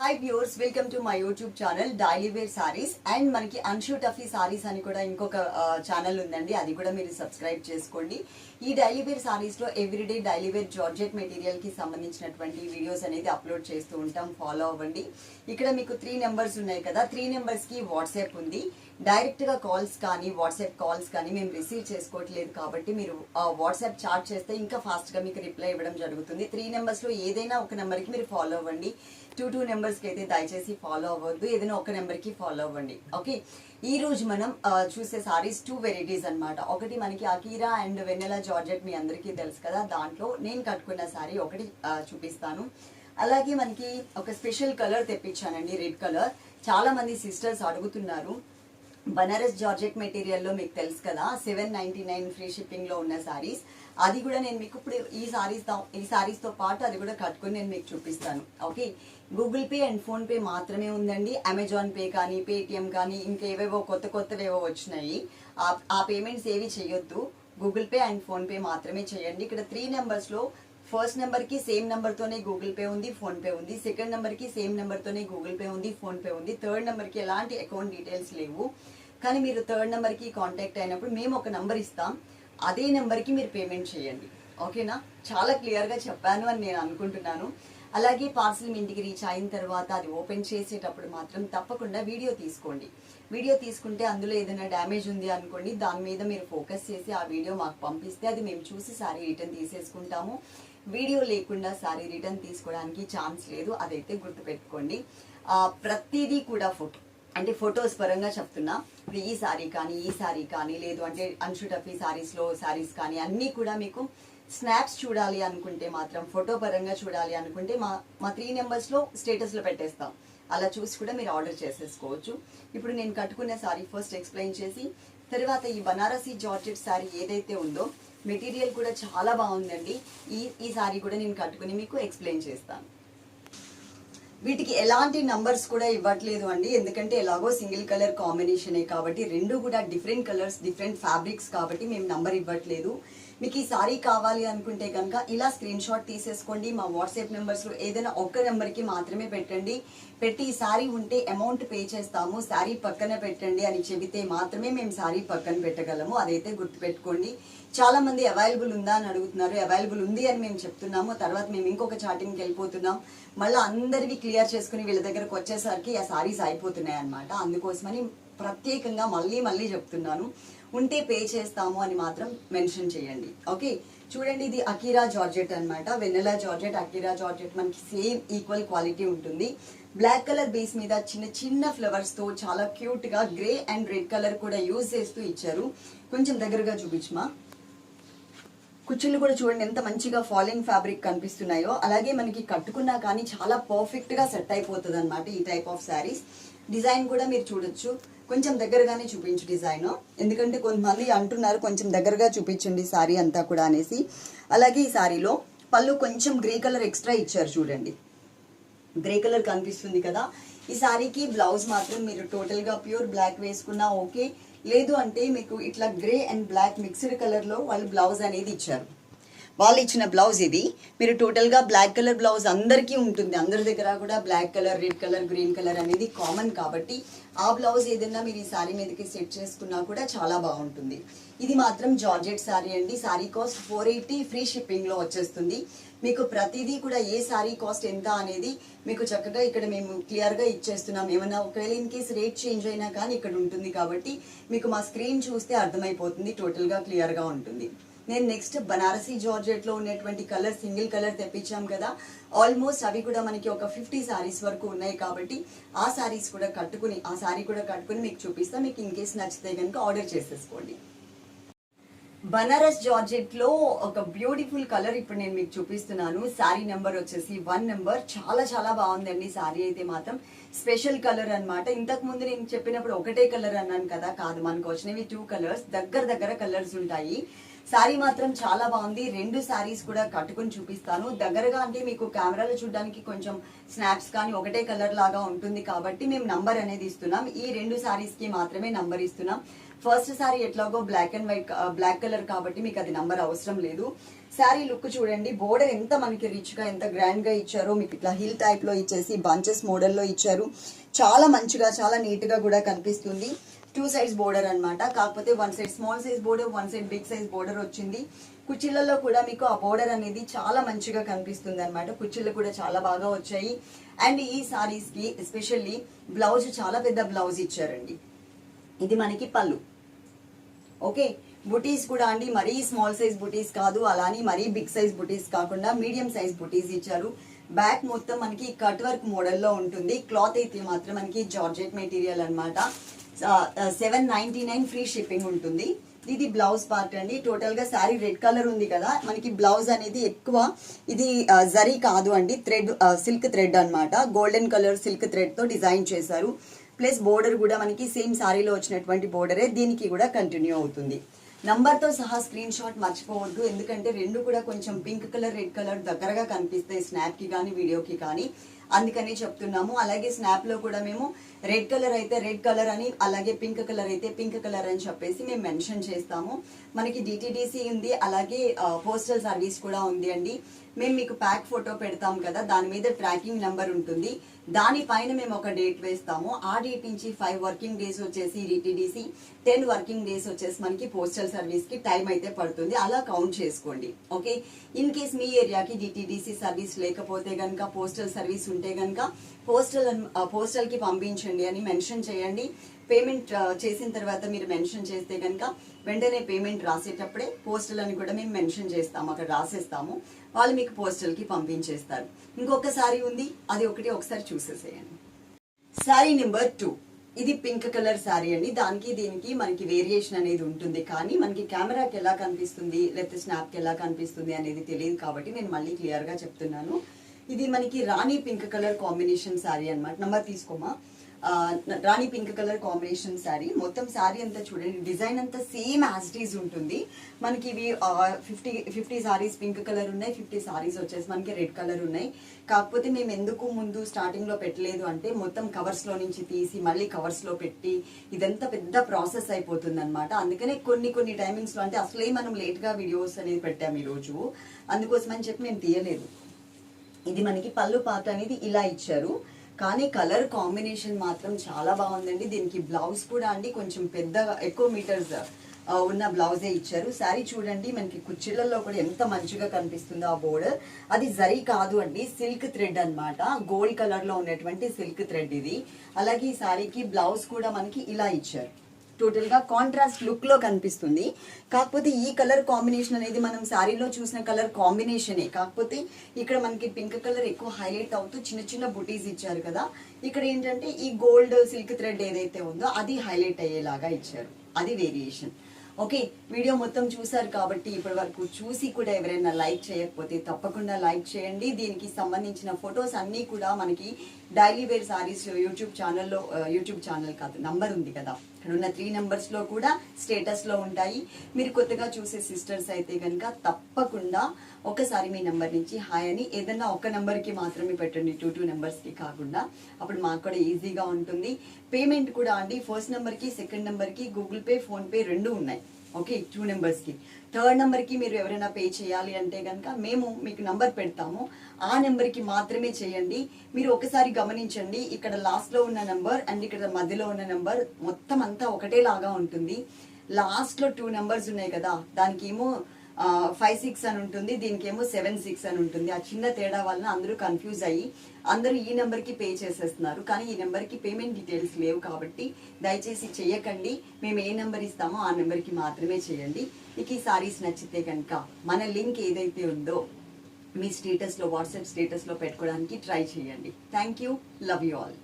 Hi viewers welcome to my YouTube channel daily wear saris and మనకి అన్షూ Tuffy saris అని కూడా ఇంకొక ఛానల్ ఉందండి. అది కూడా మీరు సబ్స్క్రైబ్ చేసుకోండి. ఈ డైలీ వేర్ సారీస్లో ఎవ్రీడే డైలీ వేర్ జార్జెట్ మెటీరియల్కి సంబంధించినటువంటి వీడియోస్ అనేది అప్లోడ్ చేస్తూ ఉంటాం. ఫాలో అవ్వండి. ఇక్కడ మీకు త్రీ నెంబర్స్ ఉన్నాయి కదా. త్రీ నెంబర్స్కి వాట్సాప్ ఉంది. డైరెక్ట్గా కాల్స్ కానీ వాట్సాప్ కాల్స్ కానీ మేము రిసీవ్ చేసుకోవట్లేదు కాబట్టి మీరు వాట్సాప్ చాట్ చేస్తే ఇంకా ఫాస్ట్గా మీకు రిప్లై ఇవ్వడం జరుగుతుంది. త్రీ నెంబర్స్లో ఏదైనా ఒక నెంబర్కి మీరు ఫాలో అవ్వండి. టూ టూ నెంబర్స్కి అయితే దయచేసి ఫాలో అవ్వద్దు. ఏదైనా ఒక నెంబర్కి ఫాలో అవ్వండి. ఓకే ఈ రోజు మనం చూసే సారీస్ టూ వెరైటీస్ అన్నమాట. ఒకటి మనకి అకీరా అండ్ వెన్నెలా జార్జెట్ మీ అందరికీ తెలుసు కదా. దాంట్లో నేను కట్టుకున్న సారీ ఒకటి చూపిస్తాను. అలాగే మనకి ఒక స్పెషల్ కలర్ తెప్పించానండి రెడ్ కలర్ చాలా మంది సిస్టర్స్ అడుగుతున్నారు. బనారస్ జార్జెట్ మెటీరియల్లో మీకు తెలుసు కదా సెవెన్ నైన్టీ నైన్ ఫ్రీ షిప్పింగ్లో ఉన్న సారీస్. అది కూడా నేను మీకు ఇప్పుడు ఈ సారీస్ ఈ శారీస్తో పాటు అది కూడా కట్టుకొని నేను మీకు చూపిస్తాను. Okay? Google Pay and PhonePe మాత్రమే ఉందండి. అమెజాన్ పే కానీ పేటిఎం కానీ ఇంకేవేవో కొత్త కొత్తవేవో వచ్చినాయి. ఆ- ఆ పేమెంట్స్ ఏవి చేయొద్దు Google Pay and PhonePe మాత్రమే చేయండి ఇక్కడ త్రీ నెంబర్స్లో ఫస్ట్ నెంబర్కి సేమ్ నెంబర్ తోనే గూగుల్ పే ఉంది ఫోన్ పే ఉంది. సెకండ్ నెంబర్కి సేమ్ నెంబర్ తోనే గూగుల్ పే ఉంది ఫోన్ పే ఉంది. థర్డ్ నెంబర్కి ఎలాంటి అకౌంట్ డీటెయిల్స్ లేవు. కానీ మీరు థర్డ్ నెంబర్కి కాంటాక్ట్ అయినప్పుడు మేము ఒక నెంబర్ ఇస్తాం. అదే నెంబర్కి మీరు పేమెంట్ చేయండి. ఓకేనా? చాలా క్లియర్గా చెప్పాను అని నేను అనుకుంటున్నాను. అలాగే పార్సిల్ మీ ఇంటికి రీచ్ అయిన తర్వాత అది ఓపెన్ చేసేటప్పుడు మాత్రం తప్పకుండా వీడియో తీసుకోండి. వీడియో తీసుకుంటే అందులో ఏదైనా డ్యామేజ్ ఉంది అనుకోండి దాని మీద మీరు ఫోకస్ చేసి ఆ వీడియో మాకు పంపిస్తే అది మేము చూసి సారీ రిటర్న్ తీసేసుకుంటాము. వీడియో లేకుండా సారీ రిటర్న్ తీసుకోవడానికి ఛాన్స్ లేదు అదైతే గుర్తుపెట్టుకోండి. ప్రతిదీ కూడా ఫోటో. అంటే ఫొటోస్ పరంగా చెప్తున్నా ఇప్పుడు ఈ సారీ కానీ ఈ సారీ కానీ లేదు అంటే అన్షుటఫీ సారీస్లో సారీస్ కానీ అన్నీ కూడా మీకు స్నాప్స్ చూడాలి అనుకుంటే మాత్రం ఫోటో పరంగా చూడాలి అనుకుంటే మా మా త్రీ నెంబర్స్లో స్టేటస్లో పెట్టేస్తాం. అలా చూసి కూడా మీరు ఆర్డర్ చేసేసుకోవచ్చు. ఇప్పుడు నేను కట్టుకున్న సారీ ఫస్ట్ ఎక్స్ప్లెయిన్ చేసి తర్వాత ఈ బనారసీ జార్జెట్ సారీ ఏదైతే ఉందో మెటీరియల్ కూడా చాలా బాగుందండి. ఈ ఈ సారీ కూడా నేను కట్టుకుని మీకు ఎక్స్ప్లెయిన్ చేస్తాను. వీటికి ఎలాంటి నంబర్స్ కూడా ఇవ్వట్లేదు అండి. ఎందుకంటే ఎలాగో సింగిల్ కలర్ కాంబినేషనే కాబట్టి రెండు కూడా డిఫరెంట్ కలర్స్ డిఫరెంట్ ఫ్యాబ్రిక్స్ కాబట్టి మేము నంబర్ ఇవ్వట్లేదు. మీకు ఈ సారీ కావాలి అనుకుంటే కనుక ఇలా స్క్రీన్ షాట్ తీసేసుకోండి. మా వాట్సాప్ నెంబర్స్లో ఏదైనా ఒక్క నెంబర్కి మాత్రమే పెట్టండి. పెట్టి ఈ సారీ ఉంటే అమౌంట్ పే చేస్తాము. శారీ పక్కన పెట్టండి అని చెబితే మాత్రమే మేము శారీ పక్కన పెట్టగలము. అదైతే గుర్తుపెట్టుకోండి. చాలా మంది అవైలబుల్ ఉందా అని అడుగుతున్నారు. అవైలబుల్ ఉంది అని మేము చెప్తున్నాము. తర్వాత మేము ఇంకొక చాటింగ్కి వెళ్ళిపోతున్నాం. మళ్ళీ అందరివి క్లియర్ చేసుకుని వీళ్ళ దగ్గరకు వచ్చేసరికి ఆ సారీస్ అయిపోతున్నాయి అనమాట అందుకోసమని ప్రత్యేకంగా మళ్ళీ మళ్ళీ చెప్తున్నాను. ఉంటే పే చేస్తాము అని మాత్రం మెన్షన్ చేయండి. ఓకే చూడండి ఇది అకీరా జార్జెట్ అన్నమాట. వెన్నెలా జార్జెట్ అకీరా జార్జెట్ మనకి సేమ్ ఈక్వల్ క్వాలిటీ ఉంటుంది. బ్లాక్ కలర్ బేస్ మీద చిన్న చిన్న ఫ్లవర్స్తో చాలా క్యూట్గా గ్రే అండ్ రెడ్ కలర్ కూడా యూజ్ చేస్తూ ఇచ్చారు. కొంచెం దగ్గరగా చూపించమా? కుచ్చులు కూడా చూడండి ఎంత మంచిగా ఫాలింగ్ ఫ్యాబ్రిక్ కనిపిస్తున్నాయో. అలాగే మనకి కట్టుకున్నా కానీ చాలా పర్ఫెక్ట్గా సెట్ అయిపోతుంది అనమాట ఈ టైప్ ఆఫ్ శారీస్ డిజైన్ కూడా మీరు చూడొచ్చు. కొంచెం దగ్గరగానే చూపించు డిజైన్. ఎందుకంటే కొంతమంది అంటున్నారు కొంచెం దగ్గరగా చూపించండి శారీ అంతా కూడా అనేసి. అలాగే ఈ శారీలో పళ్ళు కొంచెం గ్రే కలర్ ఎక్స్ట్రా ఇచ్చారు చూడండి. గ్రే కలర్ కనిపిస్తుంది కదా. ఈ సారీకి బ్లౌజ్ మాత్రం మీరు టోటల్గా ప్యూర్ బ్లాక్ వేసుకున్నా ఓకే. లేదు అంటే మీకు ఇట్లా గ్రే అండ్ బ్లాక్ మిక్స్డ్ కలర్లో వాళ్ళు బ్లౌజ్ అనేది ఇచ్చారు. వాళ్ళు ఇచ్చిన బ్లౌజ్ ఇది మీరు టోటల్గా బ్లాక్ కలర్ బ్లౌజ్ అందరికీ ఉంటుంది. అందరి దగ్గర కూడా black colour red colour green colour అనేది కామన్ కాబట్టి ఆ బ్లౌజ్ ఏదైనా మీరు ఈ శారీ మీదకి సెట్ చేసుకున్నా కూడా చాలా బాగుంటుంది. ఇది మాత్రం జార్జెట్ శారీ అండి. Sari cost four eighty free షిప్పింగ్లో వచ్చేస్తుంది. మీకు ప్రతిదీ కూడా ఏ శారీ కాస్ట్ ఎంత అనేది మీకు చక్కగా ఇక్కడ మేము క్లియర్గా ఇచ్చేస్తున్నాం. ఏమన్నా ఒకవేళ ఇన్ కేస్ రేట్ చేంజ్ అయినా కానీ ఇక్కడ ఉంటుంది కాబట్టి మీకు మా స్క్రీన్ చూస్తే అర్థమైపోతుంది. టోటల్గా క్లియర్గా ఉంటుంది. నేను నెక్స్ట్ బనారసి జార్జెట్లో ఉన్నటువంటి కలర్ సింగిల్ కలర్ తెప్పించాం కదా. ఆల్మోస్ట్ అవి కూడా మనకి ఒక ఫిఫ్టీ శారీస్ వరకు ఉన్నాయి కాబట్టి ఆ శారీస్ కూడా కట్టుకుని ఆ శారీ కూడా కట్టుకుని మీకు చూపిస్తా. మీకు ఇన్ కేస్ నచ్చితే కనుక ఆర్డర్ చేసేసుకోండి. బనారస్ జార్జెట్లో ఒక బ్యూటిఫుల్ కలర్ ఇప్పుడు నేను మీకు చూపిస్తున్నాను. శారీ నెంబర్ వచ్చేసి వన్ నెంబర్ చాలా చాలా బాగుందండి శారీ అయితే మాత్రం. స్పెషల్ కలర్ అన్నమాట. ఇంతకు ముందు నేను చెప్పినప్పుడు ఒకటే కలర్ అన్నాను కదా. కాదు మనకు వచ్చినవి టూ కలర్స్ దగ్గర దగ్గర కలర్స్ ఉంటాయి. శారీ మాత్రం చాలా బాగుంది. రెండు శారీస్ కూడా కట్టుకుని చూపిస్తాను. దగ్గరగా అంటే మీకు కెమెరాలో చూడడానికి కొంచెం స్నాప్స్ కానీ ఒకటే కలర్ లాగా ఉంటుంది కాబట్టి మేము నంబర్ అనేది ఇస్తున్నాం. ఈ రెండు శారీస్కి మాత్రమే నంబర్ ఇస్తున్నాం. ఫస్ట్ సారీ ఎట్లాగో black and white black colour కాబట్టి మీకు అది నంబర్ అవసరం లేదు. శారీ లుక్ చూడండి. బోర్డర్ ఎంత మనకి రిచ్గా ఎంత గ్రాండ్గా ఇచ్చారో మీకు ఇట్లా హిల్ టైప్లో ఇచ్చేసి బంచెస్ మోడల్లో ఇచ్చారు. చాలా మంచిగా చాలా నీట్గా కూడా కనిపిస్తుంది. టూ సైడ్స్ బోర్డర్ అనమాట కాకపోతే one side small size border one side big size border వచ్చింది. కుర్చీలలో కూడా మీకు ఆ బోర్డర్ అనేది చాలా మంచిగా కనిపిస్తుంది అనమాట కుర్చీలు కూడా చాలా బాగా వచ్చాయి. అండ్ ఈ సారీస్కి ఎస్పెషల్లీ బ్లౌజ్ చాలా పెద్ద బ్లౌజ్ ఇచ్చారండి. ఇది మనకి పళ్ళు. ఓకే? బుటీస్ కూడా అండి. మరీ స్మాల్ సైజ్ బుటీస్ కాదు. అలానే మరీ బిగ్ సైజ్ బుటీస్ కాకుండా మీడియం సైజ్ బుటీస్ ఇచ్చారు. బ్యాక్ మొత్తం మనకి కట్ వర్క్ మోడల్లో ఉంటుంది. క్లాత్ అయితే మాత్రం మనకి జార్జెట్ మెటీరియల్ అనమాట seven ninety nine free shipping ఉంటుంది. ఇది బ్లౌజ్ పార్ట్ అండి. టోటల్గా శారీ రెడ్ కలర్ ఉంది కదా. మనకి బ్లౌజ్ అనేది ఎక్కువ ఇది జరీ కాదు అండి. థ్రెడ్ సిల్క్ థ్రెడ్ అన్నమాట. గోల్డెన్ కలర్ సిల్క్ థ్రెడ్తో డిజైన్ చేశారు. ప్లస్ బోర్డర్ కూడా మనకి సేమ్ శారీలో వచ్చినటువంటి బోర్డరే దీనికి కూడా కంటిన్యూ అవుతుంది. నంబర్తో సహా స్క్రీన్ షాట్ మర్చిపోవద్దు. ఎందుకంటే రెండు కూడా కొంచెం పింక్ కలర్ రెడ్ కలర్ దగ్గరగా కనిపిస్తాయి స్నాప్కి కానీ వీడియోకి కానీ. అందుకని చెప్తున్నాము. అలాగే స్నాప్లో కూడా మేము రెడ్ కలర్ అయితే రెడ్ కలర్ అని అలాగే పింక్ కలర్ అయితే పింక్ కలర్ అని చెప్పేసి మేము మెన్షన్ చేస్తాము. మనకి డిటీడీసీ ఉంది అలాగే పోస్టల్ సర్వీస్ కూడా ఉంది అండి. మేము మీకు ప్యాక్ ఫోటో పెడతాం కదా దాని మీద ట్రాకింగ్ నెంబర్ ఉంటుంది. దానిపైన మేము ఒక డేట్ వేస్తాము. ఆ డేట్ నుంచి ఫైవ్ వర్కింగ్ డేస్ వచ్చేసి డిటిడిసి టెన్ వర్కింగ్ డేస్ వచ్చేసి మనకి పోస్టల్ సర్వీస్కి టైం అయితే పడుతుంది. అలా కౌంట్ చేసుకోండి. ఓకే ఇన్ కేస్ మీ ఏరియాకి డిటిడిసి సర్వీస్ లేకపోతే గనక పోస్టల్ సర్వీస్ ఉంటే గనక పోస్టల్ పోస్టల్కి పంపించండి అని మెన్షన్ చేయండి. పేమెంట్ చేసిన తర్వాత మీరు మెన్షన్ చేస్తే కనుక వెంటనే పేమెంట్ రాసేటప్పుడే పోస్టల్ అని కూడా మేము మెన్షన్ చేస్తాము అక్కడ రాసేస్తాము. వాళ్ళు మీకు పోస్టల్కి పంపించేస్తారు. ఇంకొక సారీ ఉంది అది ఒకటి ఒకసారి చూసేసేయండి. శారీ నెంబర్ టూ ఇది పింక్ కలర్ శారీ అండి. దానికి దీనికి మనకి వేరియేషన్ అనేది ఉంటుంది. కానీ మనకి కెమెరాకి ఎలా కనిపిస్తుంది లేకపోతే స్నాప్కి ఎలా కనిపిస్తుంది అనేది తెలియదు కాబట్టి నేను మళ్ళీ క్లియర్గా చెప్తున్నాను. ఇది మనకి rani pink colour combination sari అన్నమాట. Number తీసుకోమా? Rani pink colour combination sari. మొత్తం శారీ అంతా చూడండి డిజైన్ అంతా సేమ్ యాజ్ ఉంటుంది. మనకి ఇవి fifty fifty saris pink colour ఉన్నాయి ఫిఫ్టీ సారీస్ వచ్చేసి మనకి రెడ్ కలర్ ఉన్నాయి. కాకపోతే మేము ఎందుకు ముందు స్టార్టింగ్లో పెట్టలేదు అంటే మొత్తం కవర్స్లో నుంచి తీసి మళ్ళీ కవర్స్లో పెట్టి ఇదంతా పెద్ద ప్రాసెస్ అయిపోతుంది అనమాట అందుకనే కొన్ని కొన్ని టైమింగ్స్లో అంటే అసలే మనం లేట్గా వీడియోస్ అనేది పెట్టాము ఈ రోజు అందుకోసం అని చెప్పి మేము తీయలేదు. ఇది మనకి పళ్ళు పాట అనేది ఇలా ఇచ్చారు. కానీ కలర్ కాంబినేషన్ మాత్రం చాలా బాగుందండి. దీనికి బ్లౌజ్ కూడా అండి. కొంచెం పెద్దగా ఎక్కువ మీటర్స్ ఉన్న బ్లౌజే ఇచ్చారు. శారీ చూడండి మనకి కుర్చీలలో కూడా ఎంత మంచిగా కనిపిస్తుందో ఆ బోర్డర్. అది జరీ కాదు అండి సిల్క్ థ్రెడ్ అన్నమాట. గోల్డ్ కలర్లో ఉన్నటువంటి సిల్క్ థ్రెడ్ ఇది. అలాగే ఈ శారీకి బ్లౌజ్ కూడా మనకి ఇలా ఇచ్చారు. టోటల్గా కాంట్రాస్ట్ లుక్లో కనిపిస్తుంది. కాకపోతే ఈ కలర్ కాంబినేషన్ అనేది మనం శారీలో చూసిన కలర్ కాంబినేషనే కాకపోతే ఇక్కడ మనకి పింక్ కలర్ ఎక్కువ హైలైట్ అవుతూ చిన్న చిన్న బుటీస్ ఇచ్చారు కదా. ఇక్కడ ఏంటంటే ఈ గోల్డ్ సిల్క్ థ్రెడ్ ఏదైతే ఉందో అది హైలైట్ అయ్యేలాగా ఇచ్చారు. అది వేరియేషన్ ఓకే వీడియో మొత్తం చూసారు కాబట్టి ఇప్పటి వరకు చూసి కూడా ఎవరైనా లైక్ చేయకపోతే తప్పకుండా లైక్ చేయండి. దీనికి సంబంధించిన ఫొటోస్ అన్నీ కూడా మనకి డైలీ వేర్ సారీస్ యూట్యూబ్ ఛానల్లో యూట్యూబ్ ఛానల్ కాదు నంబర్ ఉంది కదా. ఇక్కడ ఉన్న త్రీ నెంబర్స్లో కూడా స్టేటస్లో ఉంటాయి. మీరు కొత్తగా చూసే సిస్టర్స్ అయితే కనుక తప్పకుండా ఒకసారి మీ నెంబర్ నుంచి హాయ్ అని ఏదైనా ఒక నెంబర్కి మాత్రమే పెట్టండి టూ టూ నెంబర్స్కి కాకుండా. అప్పుడు మాకు కూడా ఈజీగా ఉంటుంది. పేమెంట్ కూడా అండి ఫస్ట్ నెంబర్కి సెకండ్ నెంబర్కి గూగుల్ పే ఫోన్పే రెండు ఉన్నాయి. ఓకే టూ నెంబర్స్కి థర్డ్ నెంబర్కి మీరు ఎవరైనా పే చేయాలి అంటే కనుక మేము మీకు నంబర్ పెడతాము. ఆ నెంబర్కి మాత్రమే చేయండి. మీరు ఒకసారి గమనించండి ఇక్కడ లాస్ట్లో ఉన్న నెంబర్ అండ్ ఇక్కడ మధ్యలో ఉన్న నెంబర్ మొత్తం అంతా ఒకటే లాగా ఉంటుంది లాస్ట్లో టూ నెంబర్స్ ఉన్నాయి కదా దానికి ఏమో ఫైవ్ సిక్స్ అని ఉంటుంది దీనికేమో సెవెన్ సిక్స్ అని ఉంటుంది. ఆ చిన్న తేడా వలన అందరూ కన్ఫ్యూజ్ అయ్యి అందరూ ఈ నెంబర్కి పే చేసేస్తున్నారు. కానీ ఈ నెంబర్కి పేమెంట్ డీటెయిల్స్ లేవు కాబట్టి దయచేసి చేయకండి మేము ఏ నెంబర్ ఇస్తామో ఆ నెంబర్కి మాత్రమే చేయండి. ఇక ఈ సారీస్ నచ్చితే కనుక మన లింక్ ఏదైతే ఉందో మీ స్టేటస్లో వాట్సాప్ స్టేటస్లో పెట్టుకోవడానికి ట్రై చేయండి. Thank you love you all